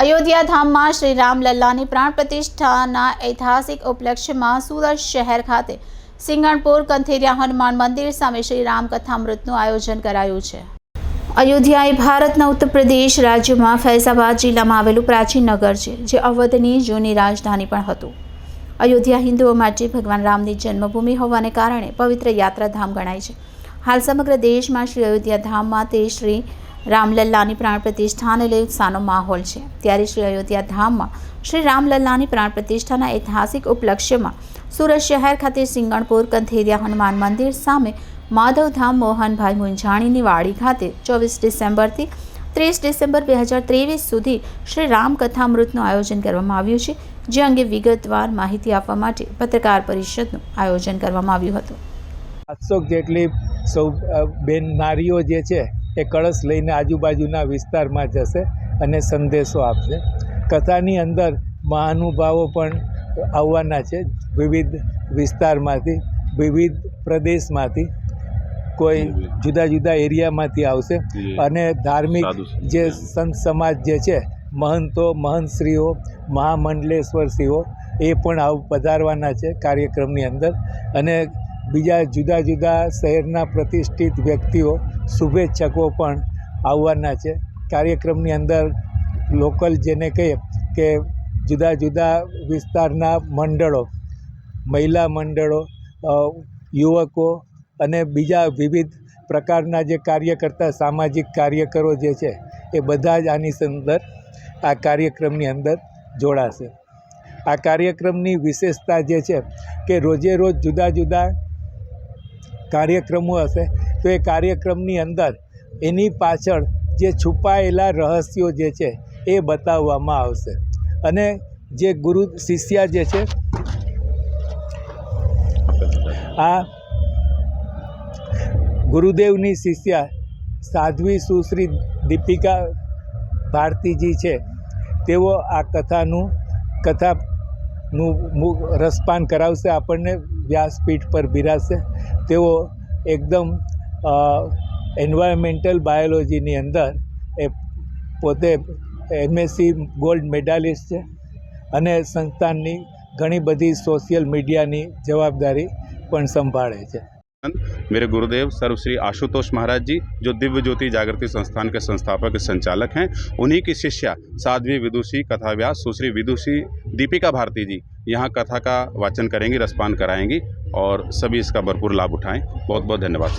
અયોધ્યા ધામમાં શ્રી રામલલ્લાની પ્રાણ પ્રતિષ્ઠાના ઐતિહાસિક ઉપલક્ષ્યમાં સુરત શહેર ખાતે સિંગણપુર કંથેરિયા હનુમાન મંદિર સામે શ્રી રામકથામૃતનું આયોજન કરાયું છે. અયોધ્યા એ ભારતના ઉત્તર પ્રદેશ રાજ્યમાં ફૈઝાબાદ જિલ્લામાં આવેલું પ્રાચીન નગર છે, જે અવધની જૂની રાજધાની પણ હતું. અયોધ્યા હિન્દુઓ માટે ભગવાન રામની જન્મભૂમિ હોવાને કારણે પવિત્ર યાત્રાધામ ગણાય છે. હાલ સમગ્ર દેશમાં શ્રી અયોધ્યા ધામમાં તે શ્રી રામલલ્લાની પ્રાણ પ્રતિષ્ઠાને લઈ ઉત્સાહનો માહોલ છે. ત્યારે શ્રી અયોધ્યા ધામમાં શ્રી રામલલ્લાની પ્રાણ પ્રતિષ્ઠાના ઐતિહાસિક ઉપલક્ષ્યમાં સુરત શહેર ખાતે સિંગણપુર, કંથેરિયા હનુમાન મંદિર સામે માધવધામ મોહનભાઈ મુંજાણીની વાડી ખાતે ચોવીસ ડિસેમ્બરથી ત્રીસ ડિસેમ્બર બે હજાર ત્રેવીસ સુધી શ્રી રામકથામૃતનું આયોજન કરવામાં આવ્યું છે, જે અંગે વિગતવાર માહિતી આપવા માટે પત્રકાર પરિષદનું આયોજન કરવામાં આવ્યું હતું. સાતસો જેટલી સૌ બેન નારીઓ જે છે એ કળશ લઈને આજુબાજુના વિસ્તારમાં જશે અને સંદેશો આપશે. કથાની અંદર મહાનુભાવો પણ આવવાના છે. વિવિધ વિસ્તારમાંથી વિવિધ પ્રદેશમાંથી કોઈ જુદા જુદા એરિયામાંથી આવશે. અને ધાર્મિક જે સંત સમાજ જે છે મહંતો મહંતશ્રીઓ મહામંડલેશ્વરશ્રીઓ એ પણ આવ પધારવાના છે કાર્યક્રમની અંદર. અને બીજા જુદા જુદા શહેરના પ્રતિષ્ઠિત વ્યક્તિઓ શુભેચ્છકો પણ આવવાના છે. કાર્યક્રમની અંદર લોકલ જેને કહીએ કે જુદા જુદા વિસ્તારના મંડળો, મહિલા મંડળો યુવકો અને બીજા વિવિધ પ્રકારના જે કાર્યકર્તા સામાજિક કાર્યકરો જે છે એ બધા જ આની અંદર આ કાર્યક્રમની અંદર જોડાશે. આ કાર્યક્રમની વિશેષતા જે છે કે રોજે રોજ જુદા જુદા કાર્યક્રમો હશે, તો એ કાર્યક્રમની અંદર એની પાછળ જે છુપાયેલા રહસ્યો જે છે, એ બતાવવામાં આવશે. અને જે ગુરુ શિષ્યા જે છે, આ ગુરુદેવની શિષ્યા સાધ્વી સુશ્રી દીપિકા ભારતીજી છે, તેઓ આ કથાનું કથાનું રસપાન કરાવશે. આપણને વ્યાસપીઠ પર બિરાજશે. તેઓ એકદમ એન્વાયરમેન્ટલ બાયોલોજીની અંદર એ પોતે એમએસસી ગોલ્ડ મેડાલિસ્ટ છે અને સંસ્થાનની ઘણી બધી સોશિયલ મીડિયાની જવાબદારી પણ સંભાળે છે. मेरे गुरुदेव सर्वश्री आशुतोष महाराज जी, जो दिव्य ज्योति जागृति संस्थान के संस्थापक संचालक हैं, उन्हीं की शिष्या साध्वी विदुषी कथाव्यास सुश्री विदुषी दीपिका भारती जी, यहाँ कथा का वाचन करेंगी, रसपान कराएँगी और सभी इसका भरपूर लाभ उठाएँ। बहुत बहुत धन्यवाद